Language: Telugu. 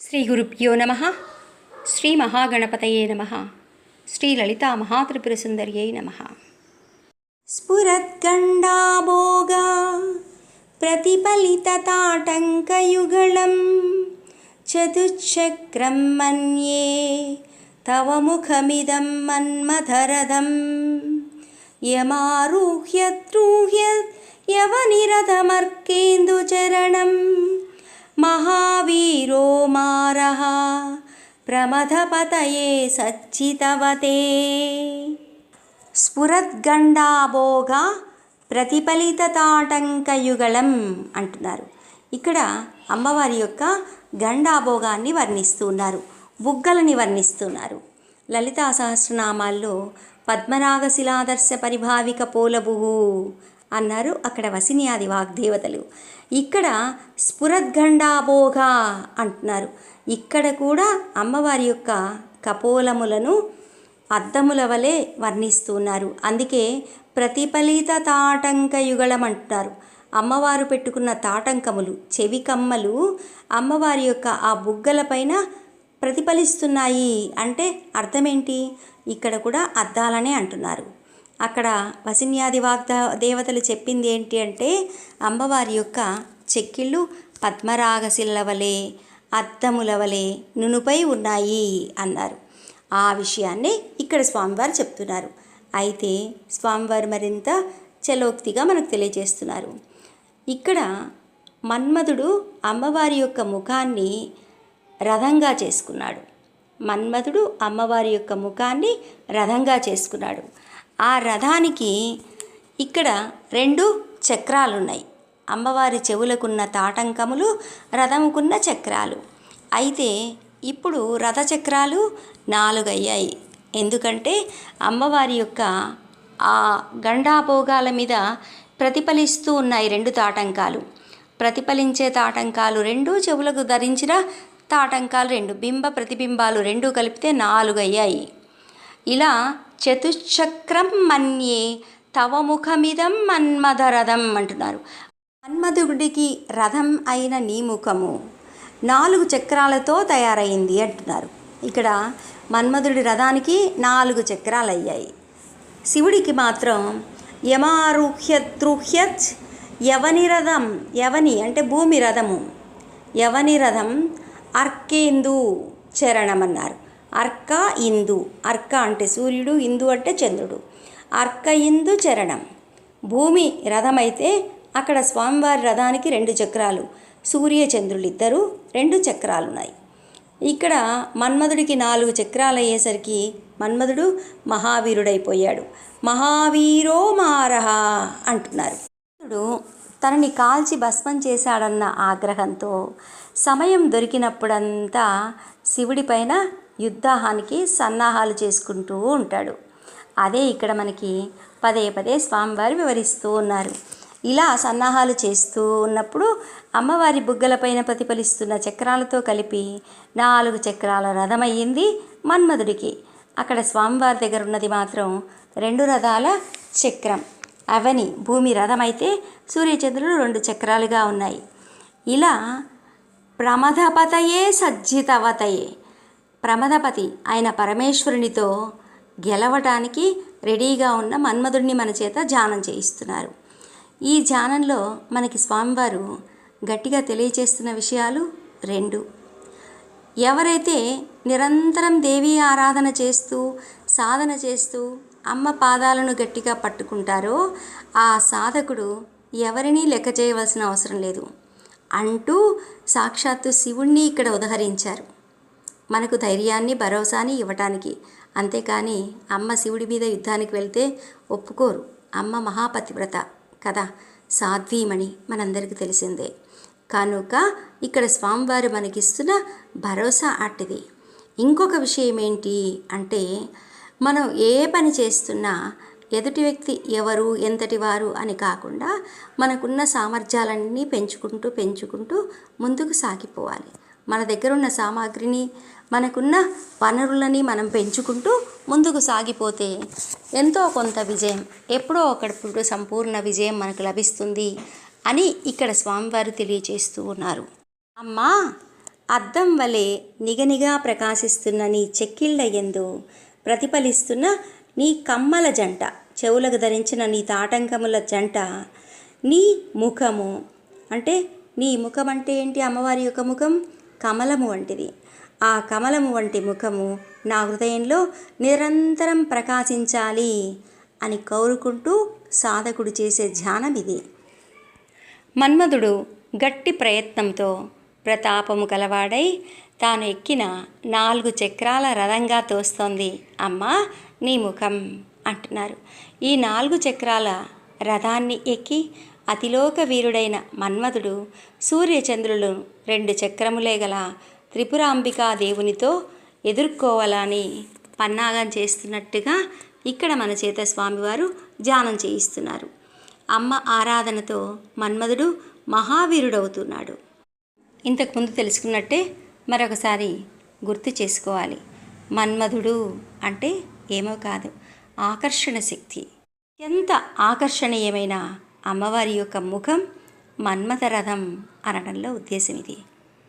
శ్రీ గురుభ్యో నమ. శ్రీ మహాగణపతయే నమ. శ్రీ లలితా మహాత్రిపురసుందర్యై నమ. స్ఫురద్గండాభోగా ప్రతిఫలితతాటంకయుగళం చతుశ్చక్రం మన్యే తవ ముఖమిదం మన్మథరథం యమారుహ్యద్రూహ్య యవనిరథమర్కేందుచరణం మహావీరో మారः ప్రమథపతయే సచ్చితవతే. స్ఫురద్గండాభోగా ప్రతిఫలితతాటంకయుగళం అంటున్నారు. ఇక్కడ అమ్మవారి యొక్క గండాభోగాన్ని వర్ణిస్తున్నారు బుగ్గలని వర్ణిస్తున్నారు. లలితా సహస్రనామాల్లో పద్మనాగశిలాదర్శ పరిభావిక పోలభు అన్నారు అక్కడ వసినియాది వాగ్దేవతలు. ఇక్కడ స్ఫురద్గండాభోగ అంటున్నారు. ఇక్కడ కూడా అమ్మవారి యొక్క కపోలములను అద్దముల వలె వర్ణిస్తున్నారు. అందుకే ప్రతిఫలిత తాటంకయుగళం అంటున్నారు అమ్మవారు పెట్టుకున్న తాటంకములు చెవి కమ్మలు అమ్మవారి యొక్క ఆ బుగ్గలపైన ప్రతిఫలిస్తున్నాయి అంటే అర్థమేంటి? ఇక్కడ కూడా అద్దాలనే అంటున్నారు. అక్కడ వసిన్యాది వాగ్ద దేవతలు చెప్పింది ఏంటి అంటే అమ్మవారి యొక్క చెక్కిళ్ళు పద్మరాగశిల్ల వలె వలె నునుపై ఉన్నాయి అన్నారు. ఆ విషయాన్ని ఇక్కడ స్వామివారు చెప్తున్నారు. అయితే స్వామివారు మరింత చలోక్తిగా మనకు తెలియజేస్తున్నారు. ఇక్కడ మన్మధుడు అమ్మవారి యొక్క ముఖాన్ని రథంగా చేసుకున్నాడు. మన్మధుడు అమ్మవారి యొక్క ముఖాన్ని రథంగా చేసుకున్నాడు. ఆ రథానికి ఇక్కడ రెండు చక్రాలు ఉన్నాయి అమ్మవారి చెవులకున్న తాటంకములు రథముకున్న చక్రాలు. అయితే ఇప్పుడు రథచక్రాలు నాలుగయ్యాయి. ఎందుకంటే అమ్మవారి యొక్క ఆ గండాభోగాల మీద ప్రతిఫలిస్తూ ఉన్నాయి రెండు తాటంకాలు. ప్రతిఫలించే తాటంకాలు రెండు చెవులకు ధరించిన తాటంకాలు రెండు. బింబ ప్రతిబింబాలు రెండు కలిపితే నాలుగు అయ్యాయి ఇలా చతుశ్చక్రం మన్యే తవ ముఖమిదం మన్మథరథం అంటున్నారు. మన్మధుడికి రథం అయిన నీ ముఖము నాలుగు చక్రాలతో తయారైంది అంటున్నారు. ఇక్కడ మన్మధుడి రథానికి నాలుగు చక్రాలు అయ్యాయి శివుడికి మాత్రం యమారుహ్యద్రుహ్యత్ యవని రథం యవని అంటే భూమి రథము యవని రథం అర్కేందు చరణం అన్నారు అర్క ఇందు. అర్క అంటే సూర్యుడు ఇందు అంటే చంద్రుడు. అర్క ఇందు చరణం. భూమి రథమైతే అక్కడ స్వామివారి రథానికి రెండు చక్రాలు సూర్య చంద్రులు ఇద్దరు రెండు చక్రాలు ఉన్నాయి ఇక్కడ మన్మధుడికి నాలుగు చక్రాలు అయ్యేసరికి మన్మధుడు మహావీరుడైపోయాడు. మహావీరో మారహ అంటున్నారు తనని కాల్చి భస్మం చేశాడన్న ఆగ్రహంతో సమయం దొరికినప్పుడంతా శివుడిపైన యుద్ధాహానికి సన్నాహాలు చేసుకుంటూ ఉంటాడు. అదే ఇక్కడ మనకి పదే పదే స్వామివారు వివరిస్తూ ఉన్నారు. ఇలా సన్నాహాలు చేస్తూ ఉన్నప్పుడు అమ్మవారి బుగ్గలపైన ప్రతిఫలిస్తున్న చక్రాలతో కలిపి నాలుగు చక్రాల రథమయ్యింది మన్మధుడికి. అక్కడ స్వామివారి దగ్గర ఉన్నది మాత్రం రెండు రథాల చక్రం. అవని భూమి రథమైతే సూర్యచంద్రుడు రెండు చక్రాలుగా ఉన్నాయి. ఇలా ప్రమథపతయే సజ్జితవతయే. ప్రమదపతి ఆయన పరమేశ్వరునితో గెలవటానికి రెడీగా ఉన్న మన్మధుడిని మన చేత ధ్యానం చేయిస్తున్నారు. ఈ ధ్యానంలో మనకి స్వామివారు గట్టిగా తెలియచేస్తున్న విషయాలు రెండు. ఎవరైతే నిరంతరం దేవీ ఆరాధన చేస్తూ సాధన చేస్తూ అమ్మ పాదాలను గట్టిగా పట్టుకుంటారో ఆ సాధకుడు ఎవరినీ లెక్క చేయవలసిన అవసరం లేదు. అంటూ సాక్షాత్తు శివుణ్ణి ఇక్కడ ఉదహరించారు. మనకు ధైర్యాన్ని భరోసాని ఇవ్వటానికి. అంతేకాని అమ్మ శివుడి మీద యుద్ధానికి వెళ్తే ఒప్పుకోరు. అమ్మ మహాపతివ్రత కదా? సాధ్వీమణి మనందరికీ తెలిసిందే. కనుక ఇక్కడ స్వామివారు మనకిస్తున్న భరోసా అట్టిది. ఇంకొక విషయం ఏంటి అంటే మనం ఏ పని చేస్తున్నా ఎదుటి వ్యక్తి ఎవరు ఎంతటి వారు అని కాకుండా మనకున్న సామర్థ్యాలన్నీ పెంచుకుంటూ పెంచుకుంటూ ముందుకు సాగిపోవాలి. మన దగ్గర ఉన్న సామాగ్రిని మనకున్న వనరులని మనం పెంచుకుంటూ ముందుకు సాగిపోతే ఎంతో కొంత విజయం ఎప్పుడో ఒకప్పుడు సంపూర్ణ విజయం మనకు లభిస్తుంది అని ఇక్కడ స్వామివారు తెలియచేస్తూ ఉన్నారు. అమ్మా అద్దం వలె నిగనిగా ప్రకాశిస్తున్న నీ చెక్కిళ్ళ ఎందు ప్రతిఫలిస్తున్న నీ కమ్మల జంట చెవులకు ధరించిన నీ తాటంకముల జంట నీ ముఖము అంటే నీ ముఖం అంటే ఏంటి? అమ్మవారి యొక్క ముఖం? కమలము వంటిది. ఆ కమలము వంటి ముఖము నా హృదయంలో నిరంతరం ప్రకాశించాలి అని కోరుకుంటూ సాధకుడు చేసే ధ్యానం ఇది. మన్మధుడు గట్టి ప్రయత్నంతో ప్రతాపము గలవాడై తాను ఎక్కిన నాలుగు చక్రాల రథంగా తోస్తోంది. అమ్మా నీ ముఖం అంటున్నారు. ఈ నాలుగు చక్రాల రథాన్ని ఎక్కి అతిలోక వీరుడైన మన్మధుడు సూర్యచంద్రులు రెండు చక్రములే గల త్రిపురాంబికా దేవునితో ఎదుర్కోవాలని పన్నాగం చేస్తున్నట్టుగా ఇక్కడ మన చేత స్వామివారు ధ్యానం చేయిస్తున్నారు. అమ్మ ఆరాధనతో మన్మధుడు మహావీరుడవుతున్నాడు. ఇంతకుముందు తెలుసుకున్నట్టే మరొకసారి గుర్తు చేసుకోవాలి. మన్మధుడు అంటే ఏమో కాదు ఆకర్షణ శక్తి. ఎంత ఆకర్షణీయమైన అమ్మవారి యొక్క ముఖం మన్మథ రథం అనడంలో ఉద్దేశం ఇది.